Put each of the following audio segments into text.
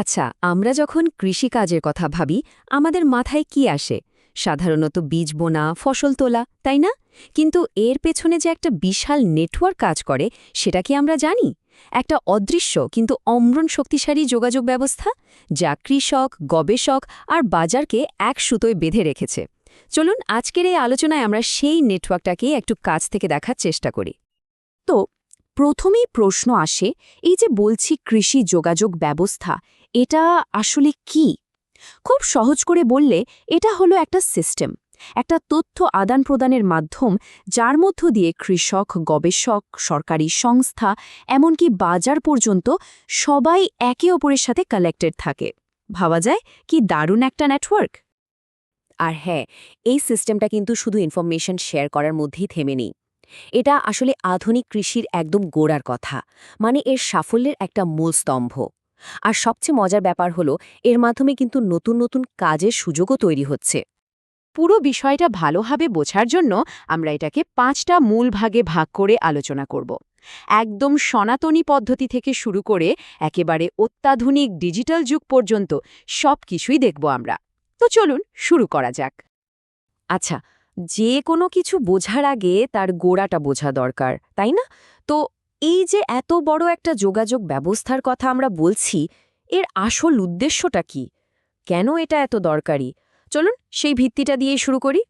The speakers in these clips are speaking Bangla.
আচ্ছা আমরা যখন কৃষিকাজের কথা ভাবি, আমাদের মাথায় কি আসে? সাধারণত বীজ বোনা, ফসল তোলা, তাই না? কিন্তু এর পেছনে যে একটা বিশাল নেটওয়ার্ক কাজ করে, সেটা কি আমরা জানি? একটা অদৃশ্য কিন্তু অম্রণ শক্তিশালী যোগাযোগ ব্যবস্থা, যা কৃষক, গবেষক আর বাজারকে এক সুতোয় বেঁধে রেখেছে। চলুন, আজকের এই আলোচনায় আমরা সেই নেটওয়ার্কটাকে একটু কাছ থেকে দেখার চেষ্টা করি। তো, প্রথমেই প্রশ্ন আসে, এই যে বলছি কৃষি যোগাযোগ ব্যবস্থা এটা আসলে কি? খুব সহজ করে বললে, এটা হলো একটা সিস্টেম, একটা তথ্য আদান প্রদানের মাধ্যম যার মধ্য দিয়ে কৃষক, গবেষক, সরকারি সংস্থা, এমনকি বাজার পর্যন্ত সবাই একে অপরের সাথে কালেক্টেড থাকে। ভাবা যায় কি দারুণ একটা নেটওয়ার্ক আর হ্যাঁ এই সিস্টেমটা কিন্তু শুধু ইনফরমেশন শেয়ার করার মধ্যেই থেমে নেই। এটা আসলে আধুনিক কৃষির একদম গোড়ার কথা মানে এর সাফল্যের একটা মূল স্তম্ভ। আর সবচেয়ে মজার ব্যাপার হলো, এর মাধ্যমে কিন্তু নতুন নতুন কাজের সুযোগও তৈরি হচ্ছে। পুরো বিষয়টা ভালোভাবে বোঝার জন্য আমরা এটাকে পাঁচটা মূল ভাগে ভাগ করে আলোচনা করব। একদম সনাতনী পদ্ধতি থেকে শুরু করে একেবারে অত্যাধুনিক ডিজিটাল যুগ পর্যন্ত সব কিছুই দেখব আমরা। তো চলুন শুরু করা যাক। আচ্ছা যে কোনো কিছু বোঝার আগে তার গোড়াটা বোঝা দরকার, তাই না? তো এই যে এত বড় একটা যোগাযোগ ব্যবস্থার কথা আমরা বলছি, এর আসল উদ্দেশ্যটা কি? কেন এটা এত দরকারি? চলুন সেই ভিত্তিটা দিয়েই শুরু করি।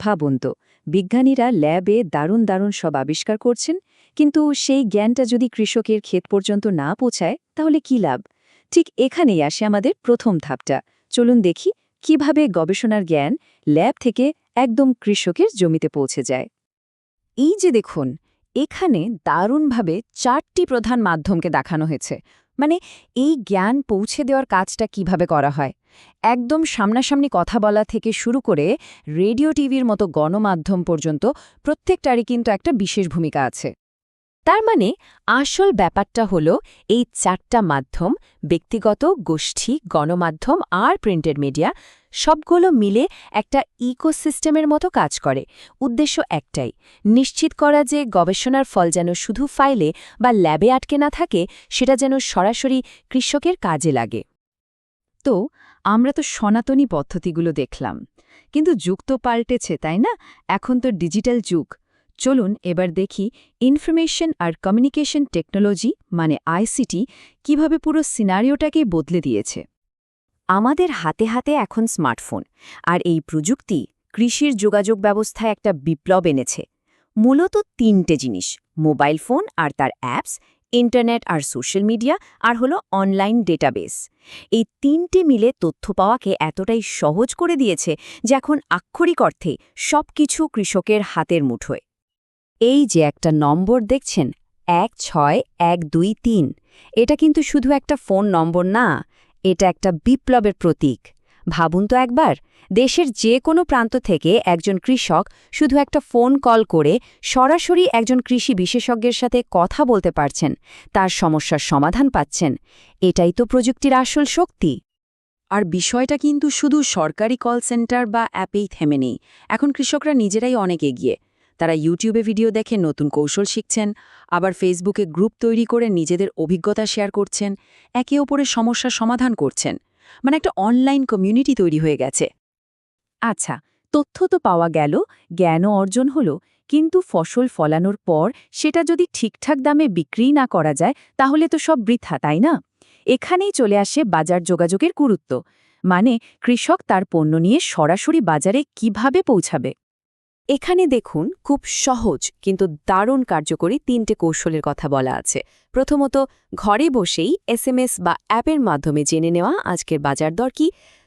ভাবুন তো, বিজ্ঞানীরা ল্যাবে দারুণ দারুণ সব আবিষ্কার করছেন, কিন্তু সেই জ্ঞানটা যদি কৃষকের ক্ষেত পর্যন্ত না পৌঁছায়, তাহলে কি লাভ? ঠিক এখানেই আসে আমাদের প্রথম ধাপটা। চলুন দেখি কীভাবে গবেষণার জ্ঞান ল্যাব থেকে একদম কৃষকের জমিতে পৌঁছে যায়। এই যে দেখুন এখানে দারুণভাবে চারটি প্রধান মাধ্যমকে দেখানো হয়েছে। মানে এই জ্ঞান পৌঁছে দেওয়ার কাজটা কীভাবে করা হয়? একদম সামনাসামনি কথা বলা থেকে শুরু করে রেডিও টিভির মতো গণমাধ্যম পর্যন্ত প্রত্যেকটারই কিন্তু একটা বিশেষ ভূমিকা আছে। তার মানে আসল ব্যাপারটা হলো এই চারটা মাধ্যম, ব্যক্তিগত, গোষ্ঠী, গণমাধ্যম আর প্রিন্টেড মিডিয়া, সবগুলো মিলে একটা ইকোসিস্টেমের মতো কাজ করে। উদ্দেশ্য একটাই, নিশ্চিত করা যে গবেষণার ফল যেন শুধু ফাইলে বা ল্যাবে আটকে না থাকে, সেটা যেন সরাসরি কৃষকের কাজে লাগে। তো আমরা তো সনাতনী পদ্ধতিগুলো দেখলাম, কিন্তু যুগ তো পাল্টেছে, তাই না? এখন তো ডিজিটাল যুগ। চলুন এবার দেখি ইনফরমেশন আর কমিউনিকেশন টেকনোলজি মানে আইসিটি কীভাবে পুরো সিনারিওটাকে বদলে দিয়েছে। আমাদের হাতে হাতে এখন স্মার্টফোন আর এই প্রযুক্তি কৃষির যোগাযোগ ব্যবস্থায় একটা বিপ্লব এনেছে। মূলত তিনটে জিনিস মোবাইল ফোন আর তার অ্যাপস ইন্টারনেট আর সোশ্যাল মিডিয়া আর হলো অনলাইন ডেটাবেস এই তিনটে মিলে তথ্য পাওয়াকে এতটাই সহজ করে দিয়েছে যে এখন আক্ষরিক অর্থে সব কিছু কৃষকের হাতের মুঠোয়। এই যে একটা নম্বর দেখছেন, এক ছয় এক দুই তিন, এটা কিন্তু শুধু একটা ফোন নম্বর না, এটা একটা বিপ্লবের প্রতীক। ভাবুন তো একবার, দেশের যে কোনো প্রান্ত থেকে একজন কৃষক শুধু একটা ফোন কল করে সরাসরি একজন কৃষি বিশেষজ্ঞের সাথে কথা বলতে পারছেন, তার সমস্যার সমাধান পাচ্ছেন, এটাই তো প্রযুক্তির আসল শক্তি। আর বিষয়টা কিন্তু শুধু সরকারি কল সেন্টার বা অ্যাপেই থেমে নেই, এখন কৃষকরা নিজেরাই অনেক এগিয়ে। তারা ইউটিউবে ভিডিও দেখে নতুন কৌশল শিখছেন, আবার ফেসবুকে গ্রুপ তৈরি করে নিজেদের অভিজ্ঞতা শেয়ার করছেন, একে অপরের সমস্যার সমাধান করছেন। মানে একটা অনলাইন কমিউনিটি তৈরি হয়ে গেছে। আচ্ছা তথ্য তো পাওয়া গেল, জ্ঞানও অর্জন হলো, কিন্তু ফসল ফলানোর পর সেটা যদি ঠিকঠাক দামে বিক্রি না করা যায়, তাহলে তো সব বৃথা, তাই না? এখানেই চলে আসে বাজার যোগাযোগের গুরুত্ব। মানে কৃষক তার পণ্য নিয়ে সরাসরি বাজারে কীভাবে পৌঁছাবে? এখানে দেখুন, খুব সহজ কিন্তু দারুণ কার্যকরী তিনটে কৌশলের কথা বলা আছে। প্রথমত, ঘরে বসেই এসএমএস বা অ্যাপের মাধ্যমে জেনে নেওয়া আজকের বাজার দর কি।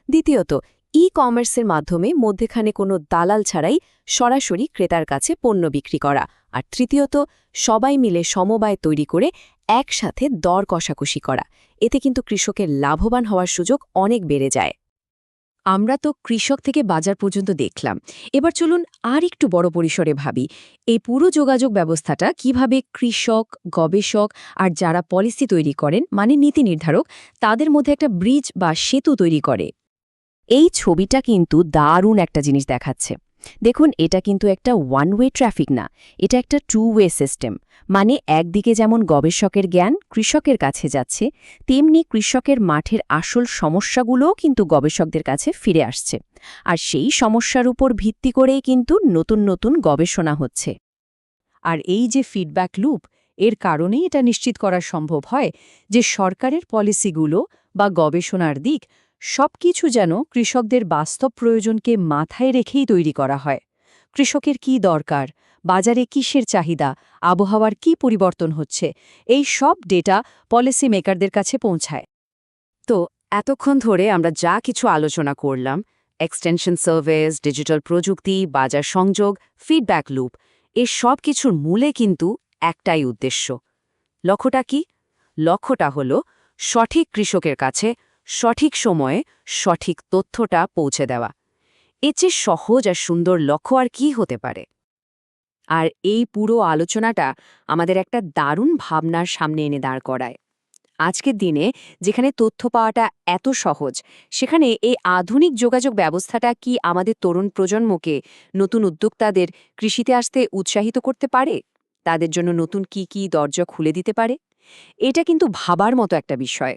দ্বিতীয়ত ই কমার্সের মাধ্যমে মধ্যেখানে কোনো দালাল ছাড়াই সরাসরি ক্রেতার কাছে পণ্য বিক্রি করা। আর তৃতীয়ত, সবাই মিলে সমবায় তৈরি করে একসাথে দর কষাকষি করা। এতে কিন্তু কৃষকের লাভবান হওয়ার সুযোগ অনেক বেড়ে যায়। আমরা তো কৃষক থেকে বাজার পর্যন্ত দেখলাম। এবার চলুন আর একটু বড় পরিসরে ভাবি। এই পুরো যোগাযোগ ব্যবস্থাটা কীভাবে কৃষক, গবেষক আর যারা পলিসি তৈরি করেন মানে নীতি নির্ধারক, তাদের মধ্যে একটা ব্রিজ বা সেতু তৈরি করে। এই ছবিটা কিন্তু দারুণ একটা জিনিস দেখাচ্ছে। দেখুন, এটা কিন্তু একটা ওয়ান ওয়ে ট্রাফিক না, এটা একটা টু ওয়ে সিস্টেম মানে একদিকে যেমন গবেষকের জ্ঞান কৃষকের কাছে যাচ্ছে, তেমনি কৃষকের মাঠের আসল সমস্যাগুলোও কিন্তু গবেষকদের কাছে ফিরে আসছে। আর সেই সমস্যার উপর ভিত্তি করেই কিন্তু নতুন নতুন গবেষণা হচ্ছে। আর এই যে ফিডব্যাক লুপ এর কারণেই এটা নিশ্চিত করা সম্ভব হয় যে সরকারের পলিসিগুলো বা গবেষণার দিক সবকিছু যেন কৃষকদের বাস্তব প্রয়োজনকে মাথায় রেখেই তৈরি করা হয়। কৃষকের কি দরকার? বাজারে কিসের চাহিদা? আবহাওয়ার কি পরিবর্তন হচ্ছে? এই সব ডেটা পলিসি মেকারদের কাছে পৌঁছায়। তো, এতক্ষণ ধরে আমরা যা কিছু আলোচনা করলাম এক্সটেনশন সার্ভিস ডিজিটাল প্রযুক্তি, বাজার সংযোগ ফিডব্যাক লুপ এর সব কিছুর মূলে কিন্তু একটাই উদ্দেশ্য। লক্ষ্যটা কি? লক্ষ্যটা হল সঠিক কৃষকের কাছে সঠিক সময়ে সঠিক তথ্যটা পৌঁছে দেওয়া। এর চেয়ে সহজ আর সুন্দর লক্ষ্য আর কি হতে পারে? আর এই পুরো আলোচনাটা আমাদের একটা দারুণ ভাবনার সামনে এনে দাঁড় করায়। আজকের দিনে যেখানে তথ্য পাওয়াটা এত সহজ, সেখানে এই আধুনিক যোগাযোগ ব্যবস্থাটা কি আমাদের তরুণ প্রজন্মকে নতুন উদ্যোক্তাদের কৃষিতে আসতে উৎসাহিত করতে পারে? তাদের জন্য নতুন কি কি দরজা খুলে দিতে পারে? এটা কিন্তু ভাবার মতো একটা বিষয়।